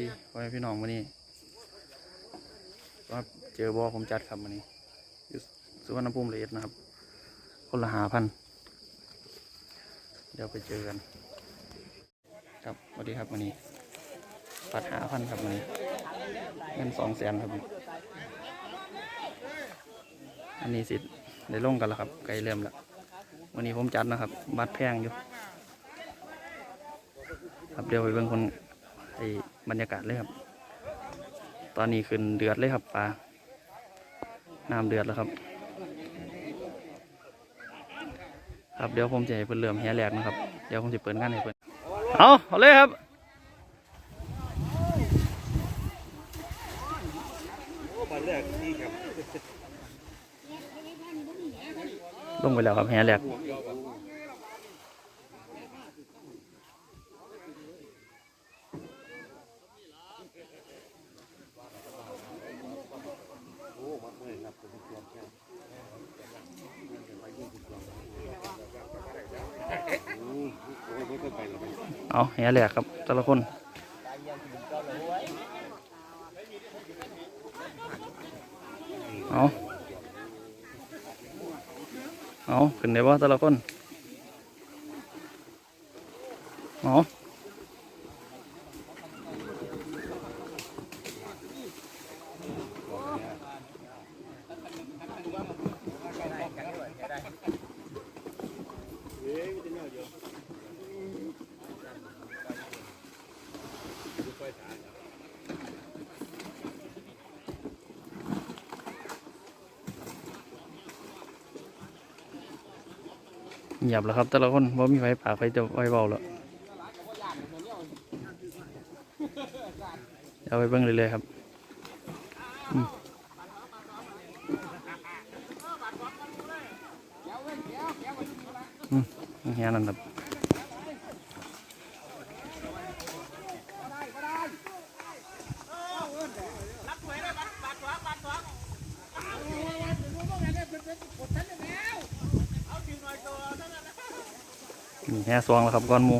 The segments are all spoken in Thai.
ดีพ่อแม่พี่น้องวันนี้ว่าเจอบอผมจัดครับวันนี้อยู่สุวรรณภูมิเลยนะครับ คนละหาพัน เดี๋ยวไปเจอกัน ครับสวัสดีครับวันนี้ปัดหาพันครับวันนี้เงินสองแสนครับ อันนี้สิได้ลงกันแล้วครับไกลเริ่มแล้ววันนี้ผมจัดนะครับบัตรแพงอยู่ครับเดี๋ยวไปเบิ่งคน บรรยากาศเลยครับ ตอนนี้ขึ้นเดือดเลยครับปลา น้ำเดือดแล้วครับ ครับเดี๋ยวผมจะให้เพิ่นเริ่มแห่แหลกนะครับ เดี๋ยวผมจะเปิดงานให้เพิ่นเอาเอาเลยครับลงไปแล้วครับแห่แหลก โอ้มาเมื่อยครับผมเตรียมแค่อืมโอ้ยไม่เคยไปหรอก เอาแห่แหลกครับแต่ละคนเอาเอาขึ้นได้บ่แต่ละคนเอา เงียบแล้วครับ แต่ละคนว่ามีไฟปากไฟจะไฟเบาแล้วเอาไปเบิ่งเลยเลยๆครับอืมอืมแค่นั้นครับ นี่แห่ สวงแล้วครับก้อนหมู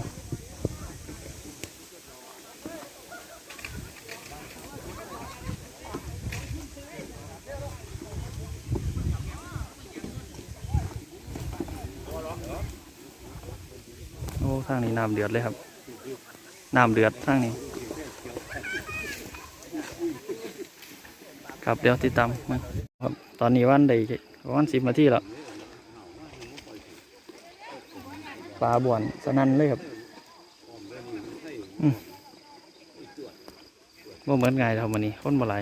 โอ้ทางนี้น้ำเดือดเลยครับน้ำเดือดทางนี้ ครับเดี๋ยวติดตามมาครับตอนนี้วันใดประมาณสิบนาทีแล้ว ปลาบ่วนสนั่นเลยครับอืมว่าเหมือนไงทำมันนี้ค้นบ่ไหล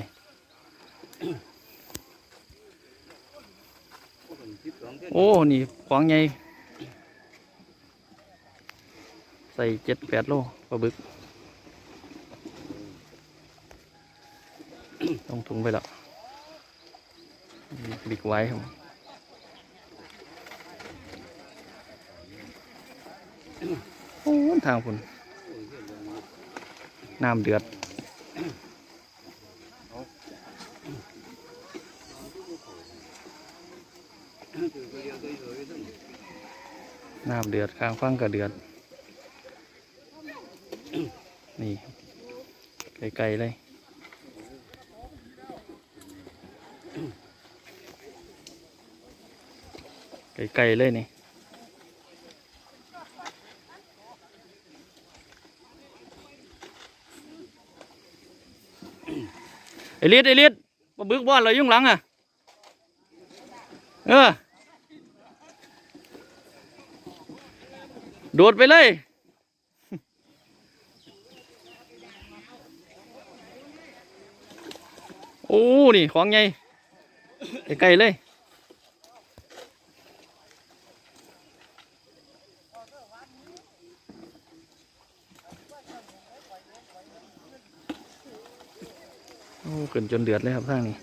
โอ้ นี่ของใหญ่ใส่เจ็ดแปดโลปลาบึก ต้องถุงไปแล้ว บิ๊กไว้ครับ โอ้ทางพุ่นน้ำเดือดน้ำเดือดข้างฟังก็เดือด นี่ไกลๆเลยไกลๆเลยนี่ เอลิสเอลิสปลาบึกบ้านเลยยุ่งหลังอะ เออ โดดไปเลย โอ้ นี่ ของไงใกล้เลย ขึ้นจนเดือดเลยครับทางนี้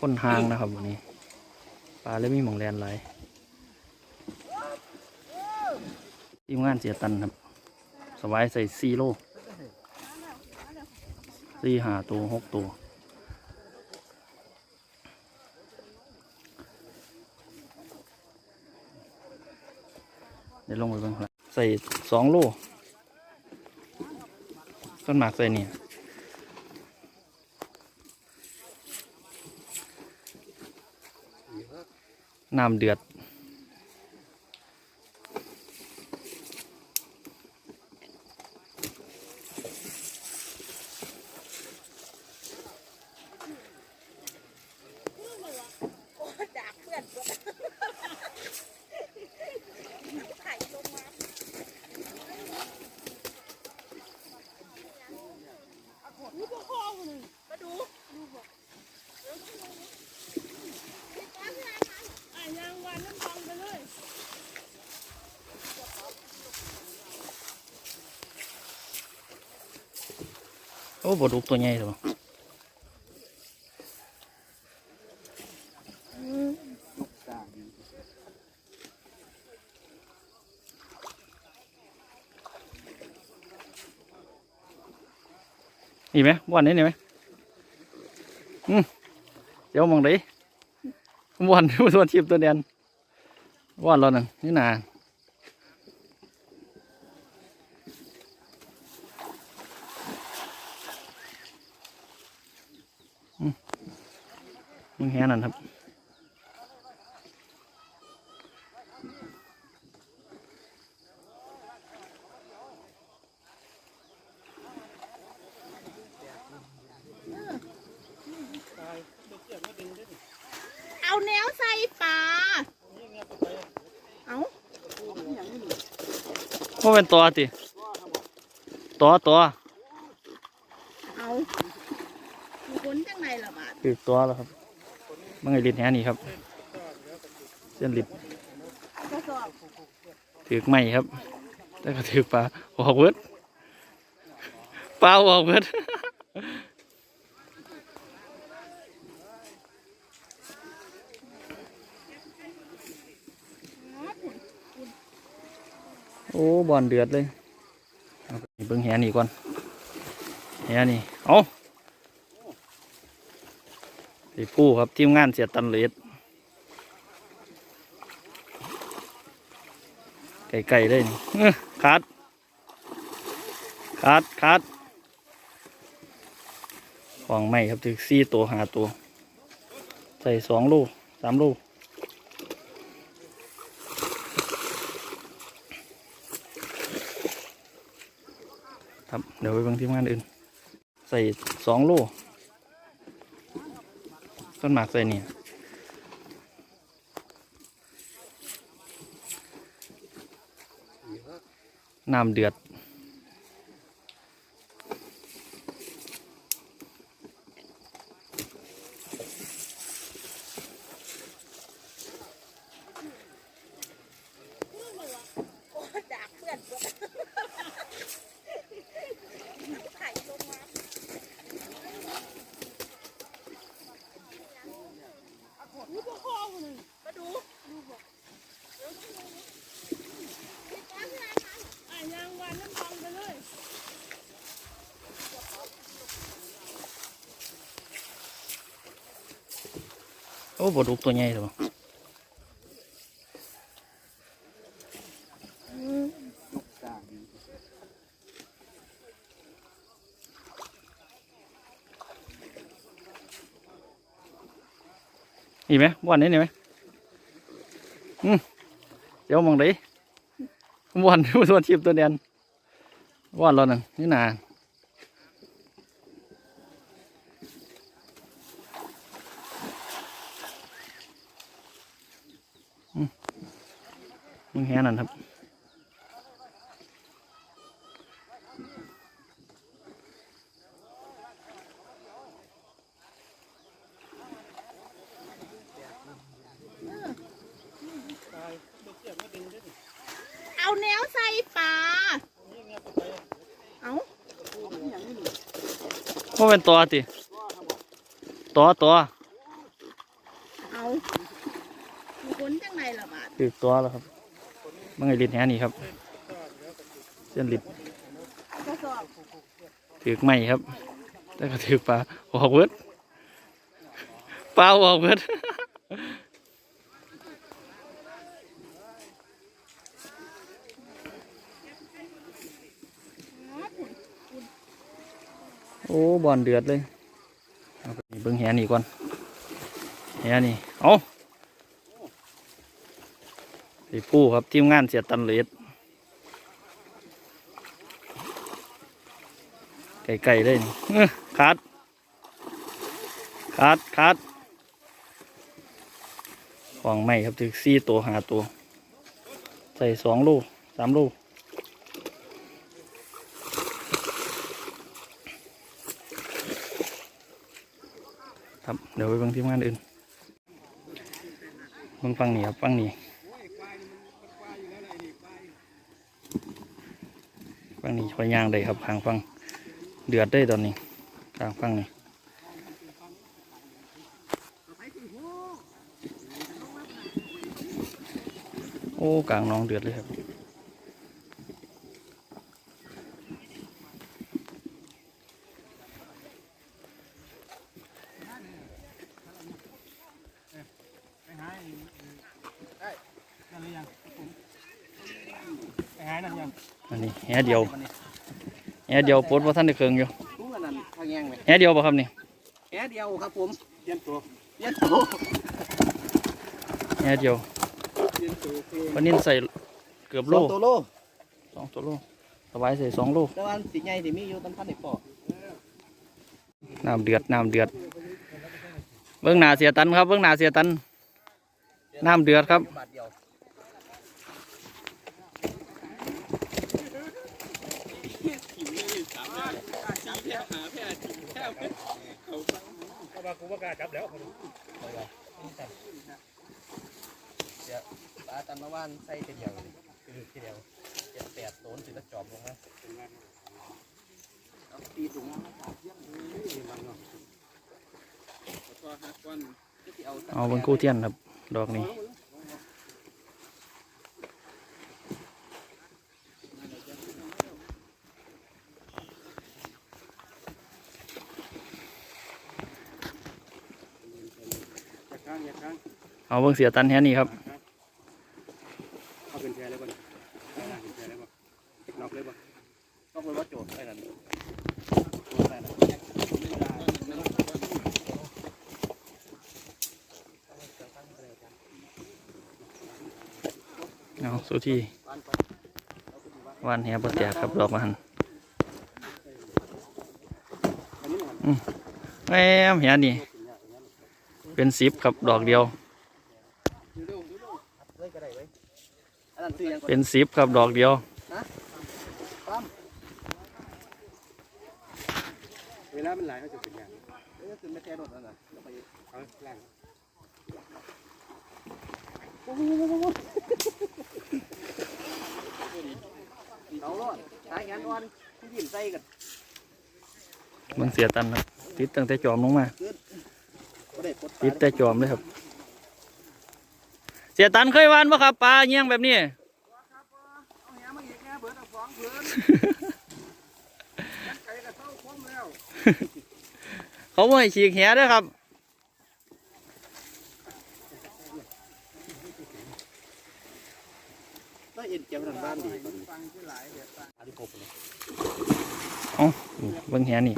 ค้นหางนะครับวันนี้ปลาเลยมีหมองแลนไหลายทีมงานเสียตันครับสบายใส่ซีโลสี่หาตัวหกตัว เดี๋ยวลงไปเบิ่งละใส่สองโลต้นหมากใส่เนี่ยน้ำเดือด จากเพื่อนก่อนถ่ายลงมาดูตัวคอคนหนึ่งมาดูดูบอกอะยางวันน้ำฟังไปเลย โอ้บดุกตัวใหญ่ตัวนี่ไหมวันนี้นี่ไหมอืมเดี๋ยวมองดิวันวันชีพตัวเดียนวันเราหนึ่งนี่นา แค่นั้นครับเอาแนวใส่ปลาเอาว่าเป็นตัวติตัวตัวเอามีคนจังไหนล่ะบาดคือตัวแล้วครับ มันไงลิ้นแหนี่ครับ เส้นลิ้นก็สอบถือไม่ครับแล้วก็ถือปลาออกเวิร์ดปลาออกเวิร์ดโอ้บอลเดือดเลยเอาไปเบิ้งแหนี่ก่อนแหนี่เอา ไอ้ผู้ครับทีมงานเสียตันเลดไก่ๆเลยคัดคัดคัดของไม่ครับถึงสี่ตัวหาตัว ใส่สองลูกสามลูกครับเดี๋ยวไปบิ่งทีมงานอื่น ใส่สองโล ต้นหมากใส่เนี่ยน้ำเดือด จากเพื่อนก่อนถ่ายลงมาดูตัวคอคนหนึ่งมาดูดูบอกอะยางวันน้ำฟังไปเลย โอ้บดุกตัวใหญ่ตัวนี่ไหมวันนี้นี่ไหมอืมเดี๋ยวมองดิวันวันชีพตัวเดียนวันเราหนึ่งนี่นา แค่นั้นครับเอาแนวใส่ปลา เอาว่าเป็นตัวติตัวตัวเอามีคนจังไหนล่ะบาดคือตัวแล้วครับ มื่อไงลินแหนี่ครับ เส้นลิดถือไม่ครับแต่ก็ถือปลาออกเวิร์ดปลาออกเวิร์ดโอ้บอลเดือดเลยเอาไปเบิ้งแหนี่ก่อนแหนี่เอา สีปูครับทีมงานเสียตันเลดไก่ๆเลยนี่เอ้อขาดขาดขาดของใหม่ครับถึงสี่ตัวหาตัว ใส่สองลูกสามลูกครับเดี๋ยวไปเบิ่งทีมงานอื่นเบิ่งฟังนี่ครับฟังนี่ ฟังนี่คอยย่างได้ครับทางฟังเดือดได้ตอนนี้ทางฟังนี่โอ้กลางหน้องเดือดเลยครับนั่นหรือยังไปหานั่นยังอันนี้แหเดียว แหเดียวปลดว่าท่านได้เครื่องอยู่รู้กันนั่นทางแยงไหมแหเดียวป่ะครับนี่แค่เดียวครับผมเตรียมตัวเย็นโตแหเดียวเย็นโตคือวันนี้ใส่เกือบสโลองตัวโลสองตัวโลสบายใส่สองโลแต่ว่าสีใหญ่ที่มีอยู่ตั้งพันในปอน้ำเดือดน้ำเดือดเบื้องหน้าเสียตันครับเบื้องหน้าเสียตันน้ำเดือดครับ บาทเดียวเข้ามากูว่ากล้าจับแล้วไปเลาตันมาว่านไส้ทีเดียวคือทีเดียวเจ็ดแปดโซนสิจะจอบลงนะตีถุงมันเอาเอาเบิ้งกู้เทียนครับ ดอกนี้ อย่าค้างอย่าค้าง เอาเบิ้งเสียตันแค่นี้ครับเอาเป็นแพรเลยบ่เป็นแพรเลยบ่นอกเลยบ่ต้องเป็นว่าโจทย์ไปนั่นเอาสู้ที่วานแหบแตกครับดอกมาหันอืมแหมแหนี่ เป็นสิบครับดอกเดียว เลยก็ได้ไว้อันนั้นคือยังก่อน เป็นสิบครับดอกเดียวเวลามันหลายเขาจะเป็นอย่างเอ้ยคือไม่แค่รถนั่นน่ะเดี๋ยวไปเอาล่างเอารอดสายงานอ่อนที่ยิ้มใส่กันเบิ้งเสียตันครับติดตั้งแต่จอมลงมา ติดแต่จอมเลยครับ เสียตันเคยวานปะครับปลาเงี้ยงแบบนี้ เขาบ่ฉีกแหด้วยครับ เอ็นเกี่ยวทางบ้านดีอันนี้ครบเอ้าเบิ่งแหนี่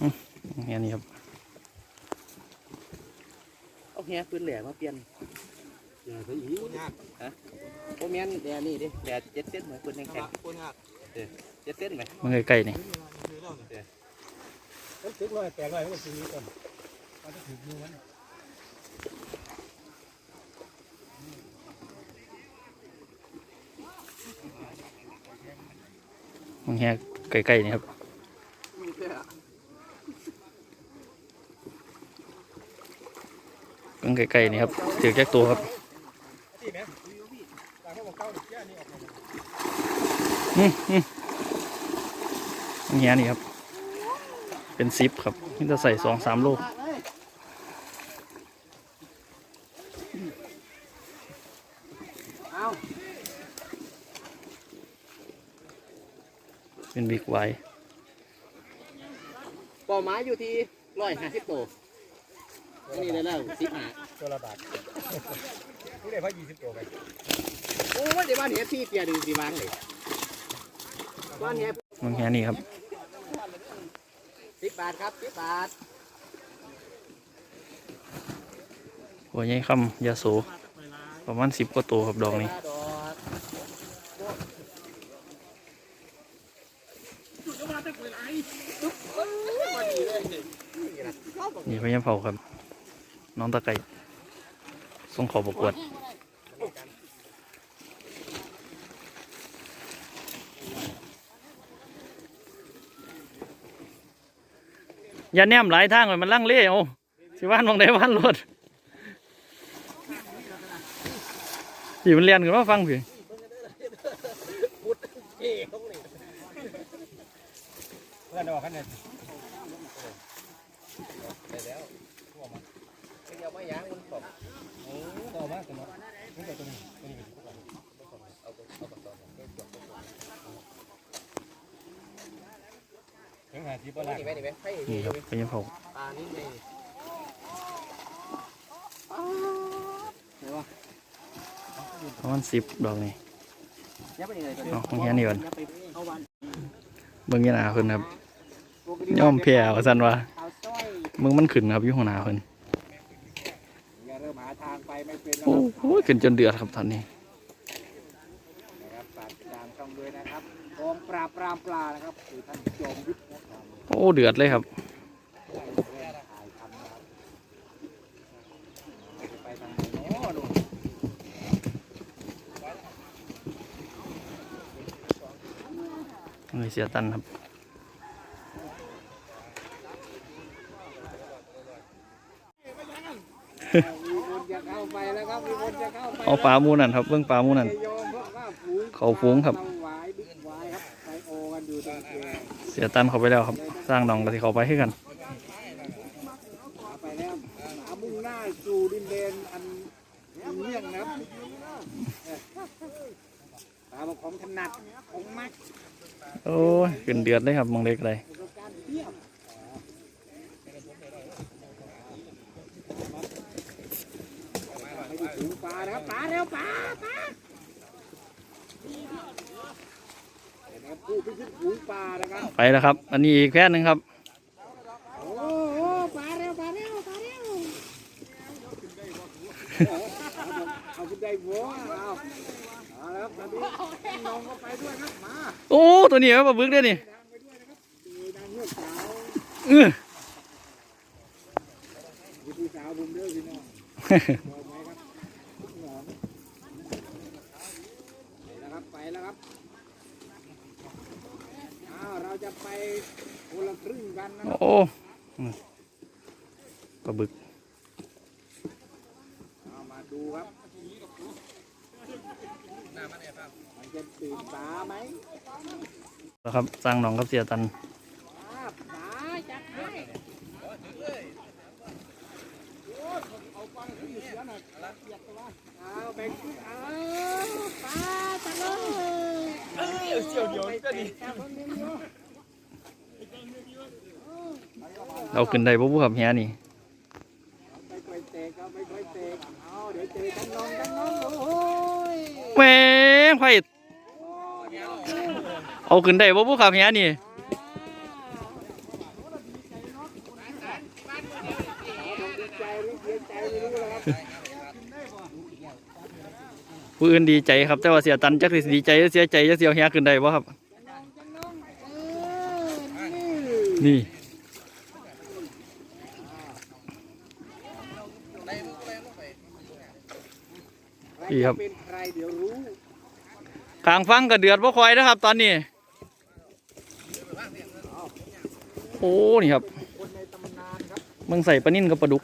อ๋อแหนี่ครับ เอาแฮปืนแหลมมาเปลี่ยนอย่าใส่อีก โอแมนแดนี่ดิแดเจ็ดเส้นเหมือนปืนแข็งๆเจ็ดเส้นไหมมันใกล้ๆนี่มันตึกร้อยแปดร้อยมันสิมีต้นมันจะถือมือมันมันแหใกล้ๆนี่ครับเบิ่งใกล้ๆนี่ครับถือแจ็คตัวครับ ที่แม่ตาเขาบอกเก้าเด็กแก่นี่ออกมาอื้ออื้อมันแหนี่ครับ เป็นซิปครับนี่จะใส่สองสามโลเอาเป็นบิ๊กไวเป้าหมายอยู่ที่ร้อยห้าสิบตัวนี่ได้แล้วสิบห้าตัวละบาทนี่ได้พักยี่สิบตัวไป โอ้ยเดี๋ยวบ้านเห็นที่เกียร์ดึงสีวางเลยเก้อนใหญ่มึงแค่นี้ครับสิบบาทครับสิบบาทหัวใหญ่คำยาโสประมาณสิบกว่าตัวครับดอกนี้ดอกนี่พญาเผาครับ น้องตะไก่ส่งเขอประกวด อย่าแนมหลายทางเลยมันลังเล่โอ้สิว่านมองได้ว่านรถพี่มันเรียนกันว่าฟังพี่เพื่อนเอาขั้นเนี่ยได้แล้วทั่วมาเดี๋ยวไม่ยางมันตกโอ้ต่อมาตัวนี้นี่ตัวนี้ตัวนี้ เอาตัวเอาตัวต่อเดี๋ยวตัวตัวตัว ถึงหาที่ปลานี่ไหมนี่ไหมให้นี่ครับพญาเผาปลานี่ไงประมาณสิบดอกนี่ยับไปเลยเอาของแค่นี้ก่อนยับไปเข้าวันเบิ่งยีหนาเพิ่นครับย่อมแพ้ว่าซั่นว่าเอาสร้อยมึงมันขึ้นครับอยู่หัวหน้าเพิ่นอย่าเริ่มหาทางไปไม่เป็นนะโอ้โหขึ้นจนเดือดครับตอนนี้ครับฝากติดตามช่องด้วยนะครับกองปราบปรามปลานะครับคือท่านโจมยุทธนะครับ โอ้เดือดเลยครับเสียตันครับเอาปลามูนั่นครับเบื้องปลามูนั่นเขาฟูงครับ เาหวายบิ๊กหวายครับไปโอกันอยู่ตรงเกลือเสียตันเขาไปแล้วครับ สร้างหนองก็สิเขาไปให้กันขาไปแล้วขามุ่งหน้าสู่ดินแดนอันเมี่ยงนะครับตาบอกของถนัดของมักโอ้ยขึ้นเดือดเลยครับมองเล็กเลยประสบการณ์เทียบไม่ได้ถึงปลานะครับปลาแล้วปลาปลาเห็นไหมครับ ผู้พิชิตฝูงปลานะครับไปแล้วครับ อันนี้อีกแพทหนึ่งครับ โอ้โหปลาเร็วปลาเร็วปลาเร็วเอาคุณได้บัวเอาเอาแล้วครับตอนนี้น้องก็ไปด้วยครับมาโอ้ตัวนี้ครับปลาบึกเด้อนี่ทางไปด้วยนะครับดูนางเงือกสาวเออพี่ผู้สาวผมเด้อพี่น้องบอกไหมครับหนอนไปแล้วครับไปแล้วครับอ้าว เราจะไปคนละครึ่งกันนะครับโอ้อืมปลาบึกเอามาดูครับมันจะตื่นตาไหมแล้วครับสร้างหนองกับเสียตัน ตาตาจัดให้เอาแบ่งครึ่งเอาปลาตะเลย เสี่ยวเดียวก็ดี เอาขึ้นได้บ่บุครับเฮียนี่ไม่ค่อยเตะครับไม่ค่อยเตะเอาเดี๋ยวเจอกันน้องกันน้องโอ้ยแหม่ไผ่เอาขึ้นได้บ่บุครับเฮียนี่ดีใจหรือเสียใจไม่รู้แล้วครับผู้อื่นดีใจครับ แต่ว่าเสียตันจักสิดีใจหรือเสียใจจะเสียวเฮียขึ้นได้บ่ครับ นี่ ดีครับเป็นใครเดี๋ยวรู้กลางฟังก็เดือดบ่คอยนะครับ ตอนนี้ โอ้นี่ครับมึงใส่ปลานิ่นกับปลาดุก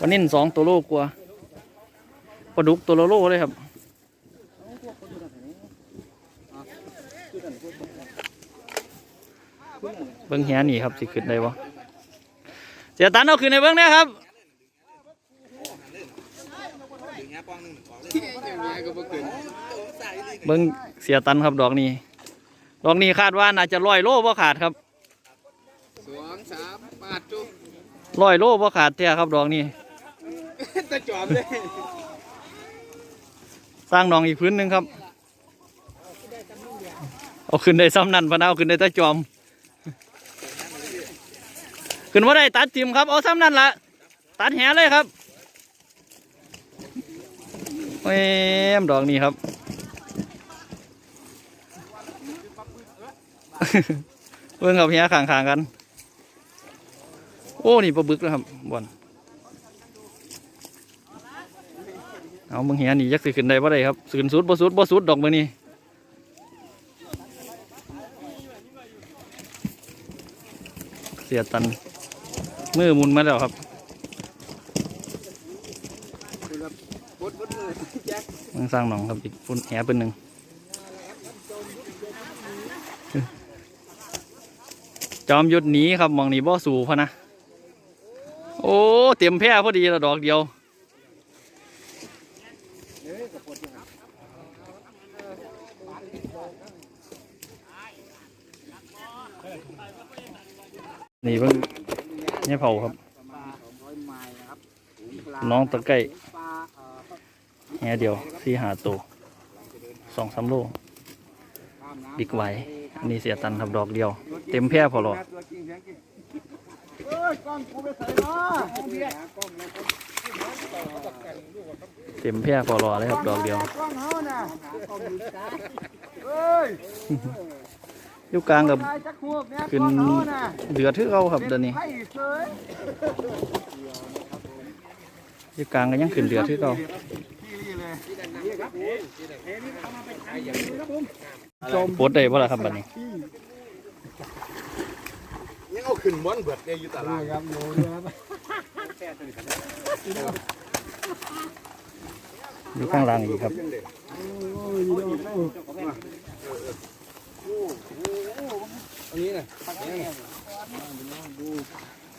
ปลานิ่นสองตัวโลกว่าปลาดุกตัวลโลเลยครับเบิ้งแหนี่ครับสิขึ้นได้บ่เสียตันเอาขึ้นในเบิ้งเนะครับ เบิ้งเสียตันครับดอกนี้ ดอกนี้คาดว่าน่าจะร้อยโลบ่ขาดครับสองสามปาดจุ๊บร้อยโลบ่ขาดแท้ครับดอกนี้ตะจอมเลยสร้างหนองอีกพื้นหนึ่งครับ เอาขึ้นได้ซ้ำนั่นพะนะเอาขึ้นได้แตะจอม ขึ้นว่าได้ตัดทิมครับ เอาซ้ำนั่นละตัดแหเลยครับ แหมดอกนี้ครับ เพิ่งกับแหข้างๆกัน โอ้ นี่ปลาบึกแล้วครับบอลเอามึงแหนี่ยักษ์สิขึ้นได้บ่ได้ครับขึ้นสุดบ่สุดบ่สุดดอกมือนี่เสียตันมือมุนมาแล้วครับดบดเลยแจ็ค มึง สร้างหนองครับอีกปุ่นแหเป็นหนึ่งจอมยุดหนีครับมองหนีบ่สูพะนะ โอ้ เตรียมแพร่พอดีละดอกเดียวนี่เพิ่งเนี่ยเผาครับ น้องตะไก่ แหเดียวที่หาตัวสองสามโลบิ๊กไว้อันนี้เสียตันครับดอกเดียว เต็มแพร่พอหรอเต็มแพร่พอรอเลยครับดอกเดียวอยู่กลางกับขึ้นเดือดที่เขาครับเดี๋ยวนี้ยอยู่กลางก็ยังขึ้นเดือดที่เขา ปวดได้ป่ะล่ะครับบัดนี้ยังเอาขึ้นม้วนเบิดเนี่ยอยู่ตลาดครับอยู่ด้วยครับอยู่ข้างล่างอีกครับอันนี้นะ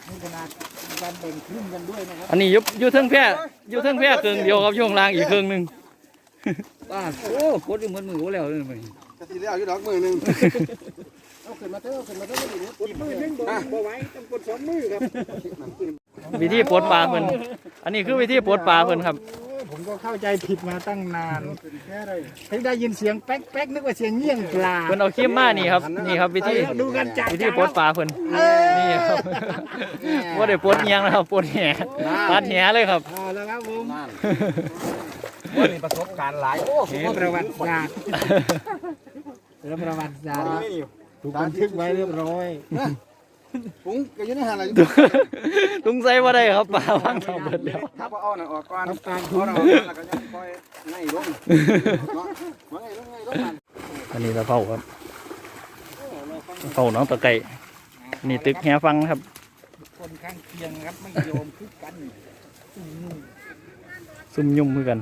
นี่ขนาดมีการแบ่งครึ่งกันด้วยนะครับอันนี้อยุบอยู่เทิงแพร่อยู่เทิงแพร่ครึ่งเดียวครับอยู่ข้างล่างอีกครึ่งหนึ่งป้าโอ้โคตรเหมือนมือแล้วเลยกะทิแล้วอยู่ดอกมือหนึ่งเอาขึ้นมาเถอะขึ้นมาเถอะไม่ดีกดมือนึงบ่บ่ไหวต้องกดสองมือครับ วิธีปลดปลาเพิ่นอันนี้คือวิธีปลดปลาเพิ่นครับ ผมก็เข้าใจผิดมาตั้งนานเพิ่งได้ยินเสียงแป๊กแป๊กนึกว่าเสียงเงี้ยงปลาเพิ่นเอาครีมมานี่ครับนี่ครับวิธีดูกันจัดวิธีปลดปลาเพิ่นนี่ครับว่าได้ปลดเอียงนะครับปลดแหตัดแหเลยครับพอแล้วครับผมว่ามีประสบการณ์หลายโอ้เห็นประวัติศาสตร์แล้วประวัติศาสตร์ถูกบันทึกไว้เรียบร้อย ปุ้งก็อยู่ในหันอะไรตุงใส่บ่ได้ครับปลาพังทำเบิดแล้วถ้าเอาหน่ะออกก่อนน้ำตาลเอาทุ่งหน่ะออกก่อนแล้วก็ยังค่อยไง่ายลงเนาะว่าไงลงไงลงมันอันนี้ตะเภาครับตะเภาน้องตะไก่อันนี่ตึกแหฟังนะครับ คนข้างเคียงครับไม่โยมคือกันซุ่มยุ่มคือกัน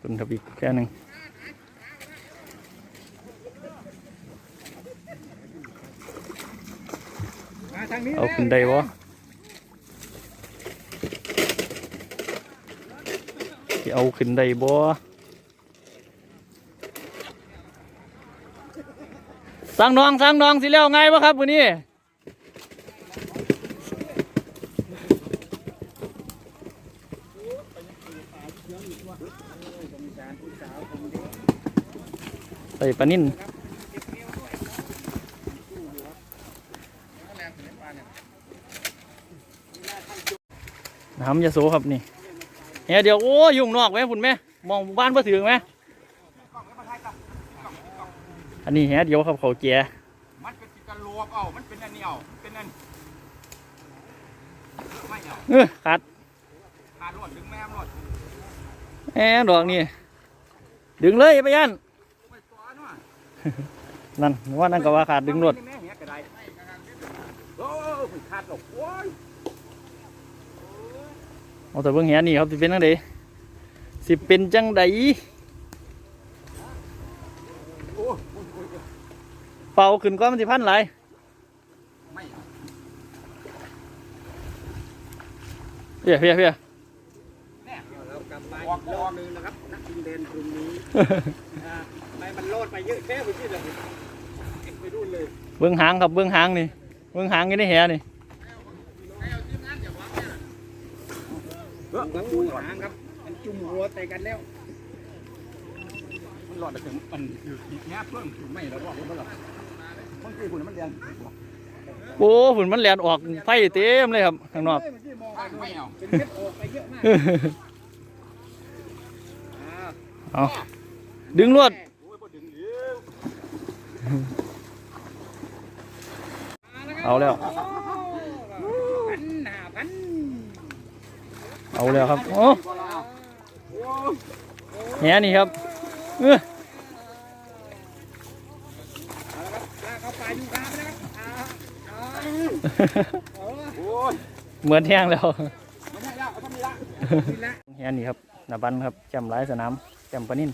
คุณทับอีกแค่หนึ่ง มาทางนี้ เอาขึ้นได้บ่สิเอาขึ้นได้บ่สั่งน้องสั่งน้องสิแล้วไงวะครับวันนี้ใส่ปลานิ่น น้ำยาโสครับนี่เฮ้ยเดี๋ยวโอ้ยุ่งนอกไหมคุณแม่มองบ้านมาถึงไหมอันนี้แฮะเดี๋ยวครับเขาแก่มันเป็นกระโหลกเอามันเป็นอันนี้เอาเป็นอันไม่เอาเออขาดขาดรถดึงแม่มรถแหมดอกนี่ดึงเลยไปยันไปตัวเนาะนั่นว่านั่นก็ว่าขาดดึงรถแม่เหี้ยกระไดโอ้ยขาดหรอกโอ้ย เอาแต่เบิ่งแหนี่ครับสิเป็นจังไดสิเป็นจังไดเป่าขึ้นก้อนมันสิพันหลายไม่เอาเพียเพียเพียเรากลับมาอีกรอบนึงนะครับนักบินเดนกลุ่มนี้อ่าไปมันโลดไปเยอะแค่ไปที่เลยไปรุ่นเลย เบื้องหางครับเบื้องหางนี่ เบื้องหางอยู่ในแหนี่ หลังหูหางครับ มันจุ่มหัวใส่กันแล้ว มันหลอดไปถึงมันอยู่แง่เพิ่มไม่แล้วบอกว่าหรอกมันคือคุณมันเรียนโอ้ฝุ่นมันแลนออกไฟเต็มเลยครับข้างนอกเอาเป็นเม็ดออกไปเยอะมากอ่าเอาดึงลวดโอ้ยพอถึงเดี๋ยวเอาแล้ว พันหาพัน เอาแล้วครับโอ้แหนี่ครับเออเอาละครับลากเข้าปลายยูคาไปนะครับเออเหมือนแห้งแล้วเอาทำนี่ละนี่แหนี่ครับหนาบันครับจำหลายสนามจำปลานิ่น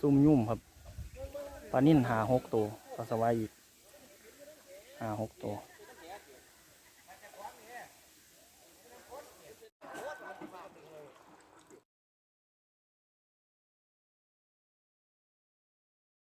ซุ่มยุ่มครับปลานิ่นหาหกตัวปลาสวายอีกหาหกตัว